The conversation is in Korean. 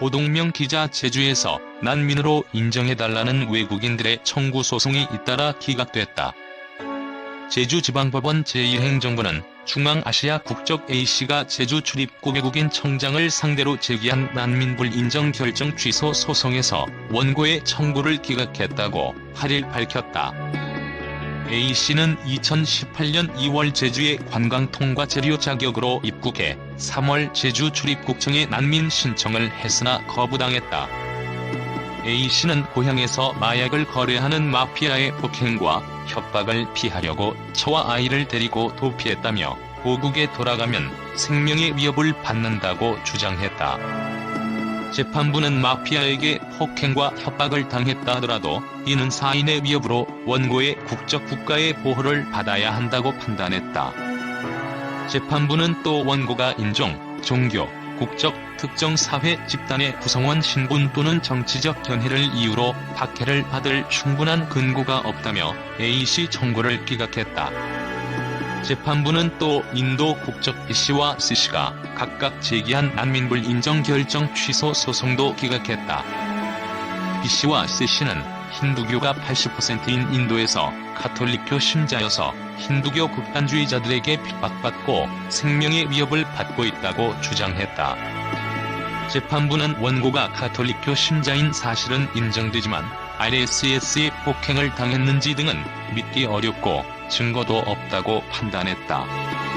호동명 기자 제주에서 난민으로 인정해달라는 외국인들의 청구 소송이 잇따라 기각됐다. 제주지방법원 제1행정부는 중앙아시아 국적 A씨가 제주 출입국 외국인 청장을 상대로 제기한 난민불 인정 결정 취소 소송에서 원고의 청구를 기각했다고 8일 밝혔다. A씨는 2018년 2월 제주에 관광통과 재료 자격으로 입국해 3월 제주 출입국청에 난민 신청을 했으나 거부당했다. A씨는 고향에서 마약을 거래하는 마피아의 폭행과 협박을 피하려고 처와 아이를 데리고 도피했다며 고국에 돌아가면 생명의 위협을 받는다고 주장했다. 재판부는 마피아에게 폭행과 협박을 당했다 하더라도 이는 사인의 위협으로 원고의 국적 국가의 보호를 받아야 한다고 판단했다. 재판부는 또 원고가 인종, 종교, 국적, 특정 사회 집단의 구성원 신분 또는 정치적 견해를 이유로 박해를 받을 충분한 근거가 없다며 A씨 청구를 기각했다. 재판부는 또 인도 국적 B씨와 C씨가 각각 제기한 난민불 인정 결정 취소 소송도 기각했다. B씨와 C씨는 힌두교가 80%인 인도에서 카톨릭교 신자여서 힌두교 극단주의자들에게 핍박받고 생명의 위협을 받고 있다고 주장했다. 재판부는 원고가 카톨릭교 신자인 사실은 인정되지만 RSS의 폭행을 당했는지 등은 믿기 어렵고 증거도 없다고 판단했다.